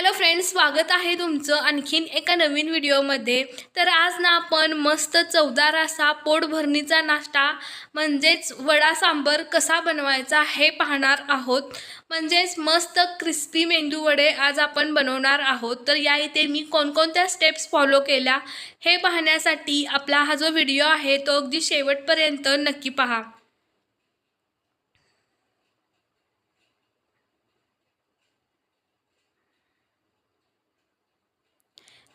Hello friends स्वागत आहे तुमचं आणखीन एका नवीन व्हिडिओमध्ये. तर आज ना आपण मस्त चवदार असा पोटभरणीचा नाश्ता म्हणजेच वडा सांबर कसा बनवायचा हे पाहणार आहोत. म्हणजेच मस्त क्रिस्पी मेंदू वडे आज आपण बनवणार आहोत. तर या इथे मी कोणकोणत्या स्टेप्स फॉलो केल्या हे पाहण्यासाठी आपला हा जो व्हिडिओ आहे तो अगदी शेवटपर्यंत नक्की पहा.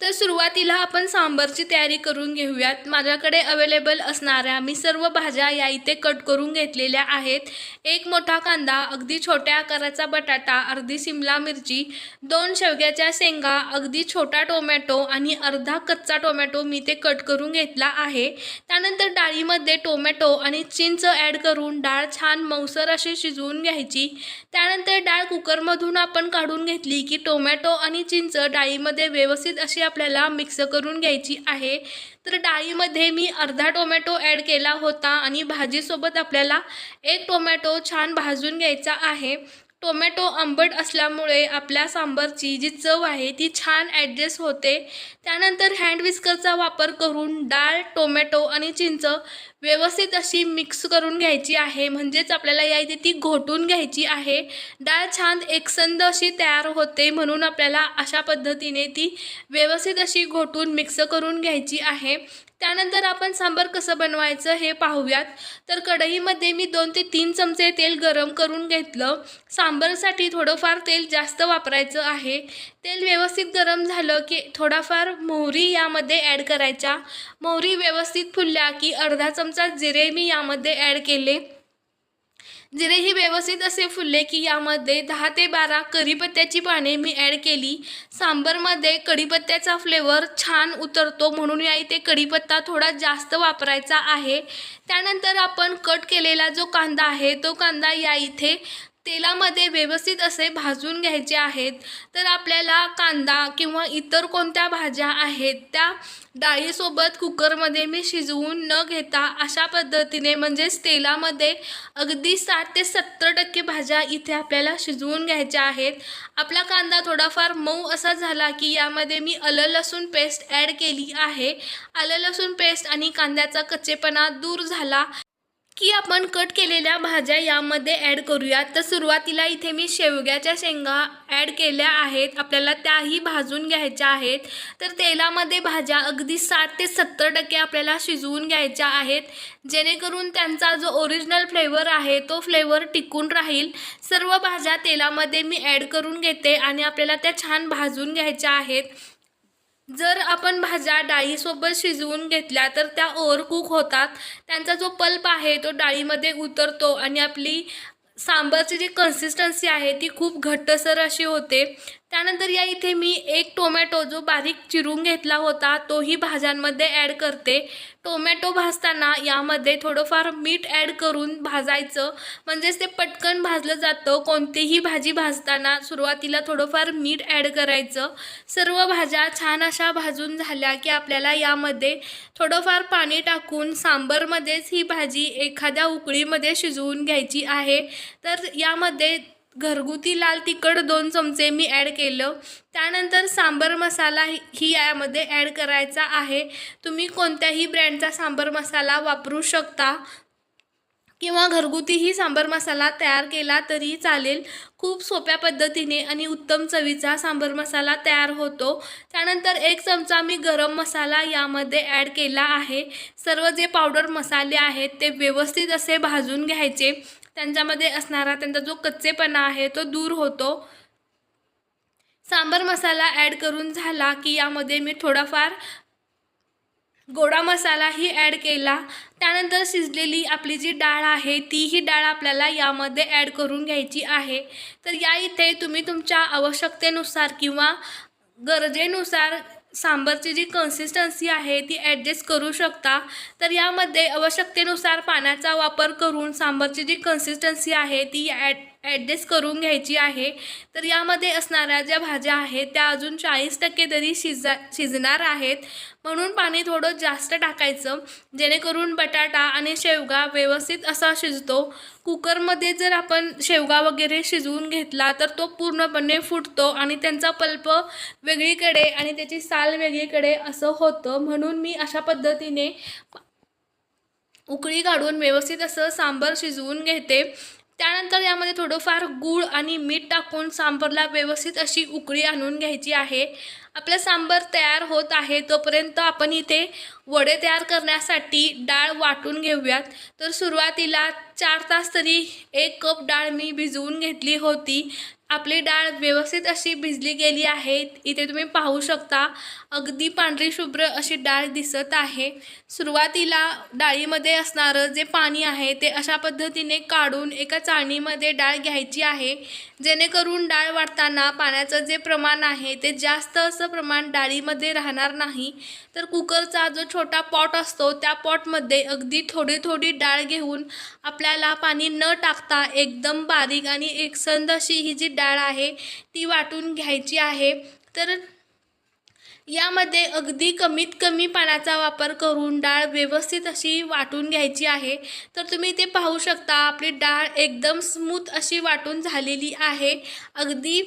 तर सुरुवातीला आपण सांबरची तयारी करून घेऊयात. माझ्याकडे अवेलेबल असणाऱ्या मी सर्व भाज्या या इथे कट करून घेतलेल्या आहेत. एक मोठा कांदा अगदी छोट्या आकाराचा बटाटा अर्धी सिमला मिरची दोन शेवग्याच्या शेंगा अगदी छोटा टोमॅटो आणि अर्धा कच्चा टोमॅटो मी ते कट करून घेतला आहे. त्यानंतर डाळीमध्ये टोमॅटो आणि चिंच ॲड करून डाळ छान मऊसर अशी शिजवून घ्यायची. त्यानंतर डाळ कुकरमधून आपण काढून घेतली की टोमॅटो आणि चिंच डाळीमध्ये व्यवस्थित अशी आपल्याला मिक्स करून घ्यायची आहे. तर डाळीमध्ये मी अर्धा टोमॅटो ॲड केला होता आणि भाजीसोबत आपल्याला एक टोमॅटो छान भाजून घ्यायचा आहे. टोमॅटो आंबट असल्यामुळे आपल्या सांबारची जी चव आहे ती छान ॲडजस्ट होते. त्यानंतर हँड विस्करचा वापर करून डाळ टोमॅटो आणि चिंच व्यवस्थित अशी मिक्स करून घ्यायची आहे. म्हणजेच आपल्याला या इथे ती घोटून घ्यायची आहे. डाळ छान एकसंद अशी तयार होते म्हणून आपल्याला अशा पद्धतीने ती व्यवस्थित अशी घोटून मिक्स करून घ्यायची आहे. त्यानंतर आपण सांबार कसं बनवायचं हे पाहूयात. तर कढईमध्ये मी दोन ते तीन चमचे तेल गरम करून घेतलं. सांबारसाठी थोडंफार तेल जास्त वापरायचं आहे. तेल व्यवस्थित गरम झालं की थोडाफार मोहरी यामध्ये ॲड करायच्या मोहरी व्यवस्थित फुलल्या की अर्धा चमचा जिरे मी यामध्ये ॲड केले. जिरेही व्यवस्थित असे फुलले की यामध्ये दहा ते बारा कढीपत्त्याची पाने मी ॲड केली. सांबरमध्ये कढीपत्त्याचा फ्लेवर छान उतरतो म्हणून या इथे कढीपत्ता थोडा जास्त वापरायचा आहे. त्यानंतर आपण कट केलेला जो कांदा आहे तो कांदा या इथे तेलामध्ये व्यवस्थित असे भाजून घ्यायचे आहेत. तर आपल्याला कांदा किंवा इतर कोणत्या भाज्या आहेत त्या डाळीसोबत कुकरमध्ये मी शिजवून न घेता अशा पद्धतीने म्हणजेच तेलामध्ये अगदी साठ ते सत्तर टक्के भाज्या इथे आपल्याला शिजवून घ्यायच्या आहेत. आपला कांदा थोडाफार मऊ असा झाला की यामध्ये मी आलं लसूण पेस्ट ॲड केली आहे. आलं लसूण पेस्ट आणि कांद्याचा कच्चेपणा दूर झाला. की आपण कट केलेल्या भाज्या यामध्ये ॲड करूयात. तर सुरुवातीला इथे मी शेवग्याच्या शेंगा ॲड केल्या आहेत. आपल्याला त्याही भाजून घ्यायच्या आहेत. तर तेलामध्ये भाज्या अगदी साठ ते सत्तर टक्के आपल्याला शिजवून घ्यायच्या आहेत. जेणेकरून त्यांचा जो ओरिजिनल फ्लेवर आहे तो फ्लेवर टिकून राहील. सर्व भाज्या तेलामध्ये मी ॲड करून घेते आणि आपल्याला त्या छान भाजून घ्यायच्या आहेत. जर आपण भाज्या डाळीसोबत शिजवून घेतल्या तर त्या ओव्हरकुक होतात. त्यांचा जो पल्प आहे तो डाळीमध्ये उतरतो आणि आपली सांबारची जी कन्सिस्टन्सी आहे ती खूप घट्टसर अशी होते. त्यानंतर या इथे मी एक टोमॅटो जो बारीक चिरून घेतला होता तोही भाज्यांमध्ये ॲड करते. टोमॅटो भाजताना यामध्ये थोडंफार मीठ ॲड करून भाजायचं. म्हणजेच ते पटकन भाजलं जातं. कोणतीही भाजी भाजताना सुरुवातीला थोडंफार मीठ ॲड करायचं. सर्व भाज्या छान अशा भाजून झाल्या की आपल्याला यामध्ये थोडंफार पाणी टाकून सांबरमध्येच ही भाजी एखाद्या उकळीमध्ये शिजवून घ्यायची आहे. तर यामध्ये घरगुती लाल तिखट दोन चमचे मी ॲड केलं. त्यानंतर सांबर मसाला ही यामध्ये ॲड करायचा आहे. तुम्ही कोणत्याही ब्रँडचा सांबर मसाला वापरू शकता. किंवा घरगुतीही सांबर मसाला तयार केला तरी चालेल. खूप सोप्या पद्धतीने आणि उत्तम चवीचा सांबर मसाला तयार होतो. त्यानंतर एक चमचा मी गरम मसाला यामध्ये ॲड केला आहे. सर्व जे पावडर मसाले आहेत ते व्यवस्थित असे भाजून घ्यायचे. त्यांच्यामध्ये असणारा त्यांचा जो कच्चेपणा आहे तो दूर होतो. सांबर मसाला ॲड करून झाला की यामध्ये मी थोडाफार गोडा मसालाही ॲड केला. त्यानंतर शिजलेली आपली जी डाळ आहे तीही डाळ आपल्याला यामध्ये ॲड करून घ्यायची आहे. तर या इथे तुम्ही तुमच्या आवश्यकतेनुसार किंवा गरजेनुसार सांबरची जी कन्सिस्टन्सी आहे ती ॲडजस्ट करू शकता. तर यामध्ये आवश्यकतेनुसार पाण्याचा वापर करून सांबरची जी कन्सिस्टन्सी आहे ती ॲड ॲडजस्ट करून घ्यायची आहे. तर यामध्ये असणाऱ्या ज्या भाज्या आहेत त्या अजून चाळीस टक्के तरी शिजा शिजणार आहेत. म्हणून पाणी थोडं जास्त टाकायचं जेणेकरून बटाटा आणि शेवगा व्यवस्थित असा शिजतो. कुकरमध्ये जर आपण शेवगा वगैरे शिजवून घेतला तर तो पूर्णपणे फुटतो आणि त्यांचा पल्प वेगळीकडे आणि त्याची साल वेगळीकडे असं होतं. म्हणून मी अशा पद्धतीने उकळी काढून व्यवस्थित असं सांबर शिजवून घेते. त्यानंतर यामध्ये थोडंफार गूळ आणि मीठ टाकून सांबरला व्यवस्थित अशी उकळी आणून घ्यायची आहे. आपलं सांबर तयार होत आहे तोपर्यंत आपण इथे वडे तयार करण्यासाठी डाळ वाटून घेऊयात. तर सुरुवातीला चार तास तरी एक कप डाळ मी भिजवून घेतली होती. आपली डाळ व्यवस्थित अशी भिजली गेली आहे. इथे तुम्ही पाहू शकता अगदी पांढरी शुभ्र अशी डाळ दिसत आहे. सुरुवातीला डाळीमध्ये असणारं जे पाणी आहे ते अशा पद्धतीने काढून एका चाळणीमध्ये डाळ घ्यायची आहे. जेणेकरून डाळ वाटताना पाण्याचं जे प्रमाण आहे ते जास्त असं प्रमाण डाळीमध्ये राहणार नाही. तर कुकरचा जो छोटा पॉट असतो त्या पॉटमध्ये अगदी थोडी थोडी डाळ घेऊन आपल्याला पाणी न टाकता एकदम बारीक आणि एकसंद अशी ही जी डाळ आहे ती वाटून घ्यायची आहे. तर यामध्ये अगदी कमीत कमी पाण्याचा वापर करून डाळ व्यवस्थित अशी वाटून घ्यायची आहे. तर तुम्ही ते पाहू शकता आपली डाळ एकदम स्मूथ अशी वाटून झालेली आहे. अगदी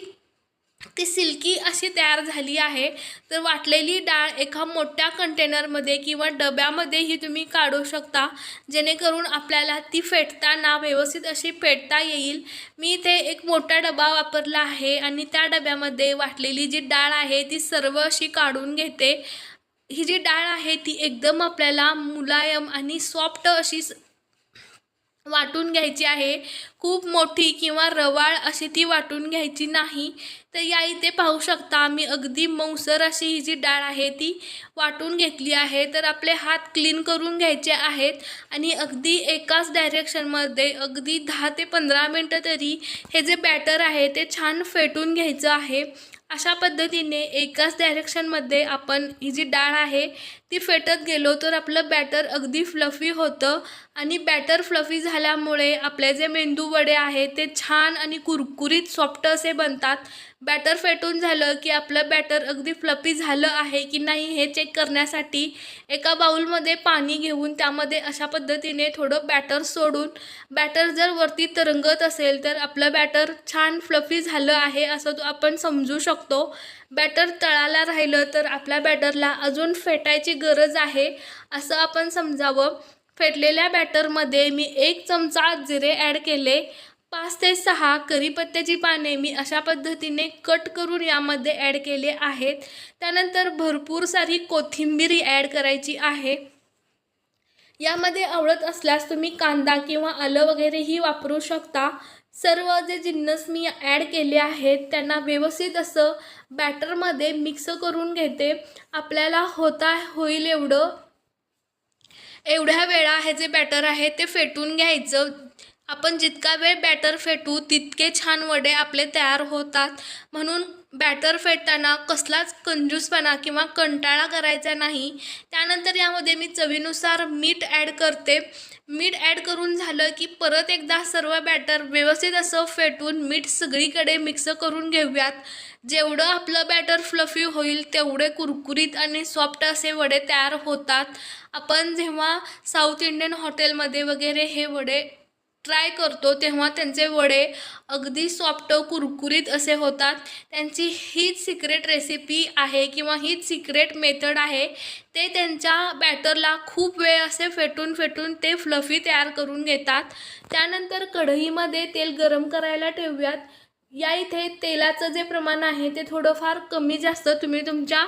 ती सिल्की अशी तयार झाली आहे. तर वाटलेली डाळ एका मोठ्या कंटेनरमध्ये किंवा डब्यामध्येही तुम्ही काढू शकता. जेणेकरून आपल्याला ती फेटताना व्यवस्थित अशी फेटता येईल. मी इथे एक मोठा डबा वापरला आहे आणि त्या डब्यामध्ये वाटलेली जी डाळ आहे ती सर्व अशी काढून घेते. ही जी डाळ आहे ती एकदम आपल्याला मुलायम आणि सॉफ्ट अशी वाटून घ्यायची आहे. खूप मोठी किंवा रवाळ अशी ती वाटून घ्यायची नाही. तर या इथे पाहू शकता आम्ही अगदी मऊसर अशी ही जी डाळ आहे ती वाटून घेतली आहे. तर आपले हात क्लीन करून घ्यायचे आहेत. आणि अगदी एकाच डायरेक्शनमध्ये अगदी दहा ते पंधरा मिनटं तरी हे जे बॅटर आहे ते छान फेटून घ्यायचं आहे. अशा पद्धतीने एकाच डायरेक्शनमध्ये आपण ही जी डाळ आहे ती फेटत गेलो तर आपलं बॅटर अगदी फ्लफी होतं. आणि बॅटर फ्लफी झाल्यामुळे आपले जे मेंदू वडे आहेत ते छान आणि कुरकुरीत सॉफ्ट असे बनतात. बॅटर फेटून झालं की आपलं बॅटर अगदी फ्लफी झालं आहे की नाही हे चेक करण्यासाठी एका बाउलमध्ये पाणी घेऊन त्यामध्ये अशा पद्धतीने थोडं बॅटर सोडून बॅटर जर वरती तरंगत असेल तर आपलं बॅटर छान फ्लफी झालं आहे असं तो आपण समजू शकतो. बॅटर तळाला राहिलं तर आपल्या बॅटरला अजून फेटायची गरज आहे असं आपण समजावं. फेटलेल्या बॅटरमध्ये मी एक चमचा जिरे ॲड केले. पाच ते सहा करीपत्त्याची पाने मी अशा पद्धतीने कट करून यामध्ये ॲड केले आहेत. त्यानंतर भरपूर सारी कोथिंबीर ॲड करायची आहे. यामध्ये आवडत असल्यास तुम्ही कांदा किंवा आलं वगैरेही वापरू शकता. सर्व जे जिन्नस मी ॲड केले आहेत त्यांना व्यवस्थित असं बॅटरमध्ये मिक्स करून घेते. आपल्याला होता होईल एवढं. एवढ्या वेळा हे जे बॅटर आहे ते फेटून घ्यायचं. आपण जितका वेळ बॅटर फेटू तितके छान वडे आपले तयार होतात. म्हणून बॅटर फेटताना कसलाच कंजूसपणा किंवा कंटाळा करायचा नाही. त्यानंतर यामध्ये मी चवीनुसार मीठ ॲड करते. मीठ ॲड करून झालं की परत एकदा सर्व बॅटर व्यवस्थित असं फेटून मीठ सगळीकडे मिक्स करून घेऊयात. जेवढं आपलं बॅटर फ्लफी होईल तेवढे कुरकुरीत आणि सॉफ्ट असे वडे तयार होतात. आपण जेव्हा साऊथ इंडियन हॉटेलमध्ये वगैरे हे वडे ट्राय करतो तेव्हा त्यांचे वडे अगदी सॉफ्ट कुरकुरीत असे होतात. त्यांची हीच सिक्रेट रेसिपी आहे किंवा हीच सिक्रेट मेथड आहे. ते त्यांच्या बॅटरला खूप वेळ असे फेटून फेटून ते फ्लफी तयार करून घेतात. त्यानंतर कढईमध्ये तेल गरम करायला ठेवूयात. या इथे तेलाचं जे प्रमाण आहे ते थोडंफार कमी जास्त तुम्ही तुमच्या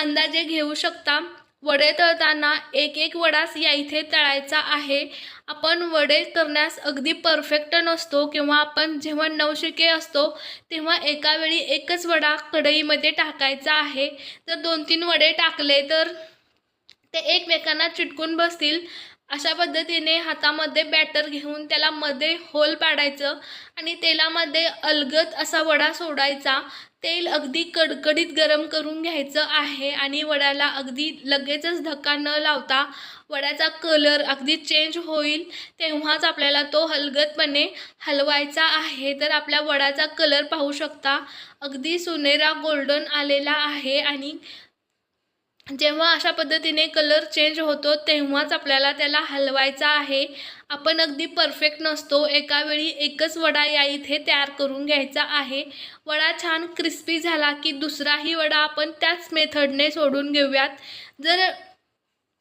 अंदाजे घेऊ शकता. वडे तळताना एक एक वडाच या इथे तळायचा आहे. आपण वडे करण्यास अगदी परफेक्ट नसतो किंवा आपण जेव्हा नवशिके असतो तेव्हा एका वेळी एकच वडा कढईमध्ये टाकायचा आहे. तर दोन तीन वडे टाकले तर ते एकमेकांना चिटकून बसतील. अशा पद्धतीने हातामध्ये बॅटर घेऊन त्याला मध्ये होल पाडायचं आणि तेलामध्ये अलगद असा वडा सोडायचा. तेल अगदी कडकडीत गरम करून घ्यायचं आहे आणि वड्याला अगदी लगेचच धक्का न लावता वड्याचा कलर अगदी चेंज होईल तेव्हाच आपल्याला तो हलगतपणे हलवायचा आहे. तर आपल्या वड्याचा कलर पाहू शकता अगदी सुनेरा गोल्डन आलेला आहे आणि जेव्हा अशा पद्धतीने कलर चेंज होतो तेव्हाच आपल्याला त्याला हलवायचा आहे. आपण अगदी परफेक्ट नसतो. एका वेळी एकच वडा या इथे तयार करून घ्यायचा आहे. वडा छान क्रिस्पी झाला की दुसराही वडा आपण त्याच मेथडने सोडून घेऊयात. जर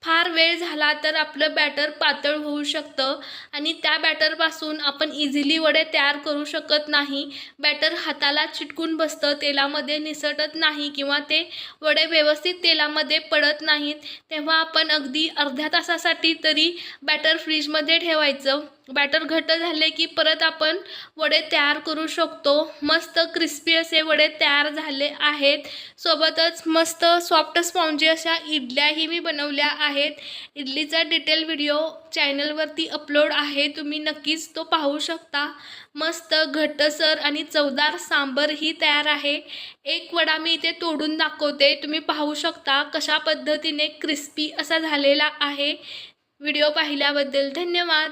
फार वेळ झाला तर आपलं बॅटर पातळ होऊ शकतं आणि त्या बॅटरपासून आपण इझिली वडे तयार करू शकत नाही. बॅटर हाताला चिटकून बसतं तेलामध्ये निसटत नाही किंवा ते वडे व्यवस्थित तेलामध्ये पडत नाहीत. तेव्हा आपण अगदी अर्ध्या तासासाठी तरी बॅटर फ्रीजमध्ये ठेवायचं. बॅटर घट्ट झाले की परत आपण वडे तयार करू शकतो. मस्त क्रिस्पी असे वडे तयार झाले आहेत. सोबतच मस्त सॉफ्ट स्पॉन्जी अशा इडल्याही मी बनवल्या आहेत. इडलीचा डिटेल व्हिडिओ चॅनलवरती अपलोड आहे. तुम्ही नक्कीच तो पाहू शकता. मस्त घट्टसर आणि चवदार सांबरही तयार आहे. एक वडा मी इथे तोडून दाखवते. तुम्ही पाहू शकता कशा पद्धतीने क्रिस्पी असा झालेला आहे. व्हिडिओ पाहिल्याबद्दल धन्यवाद.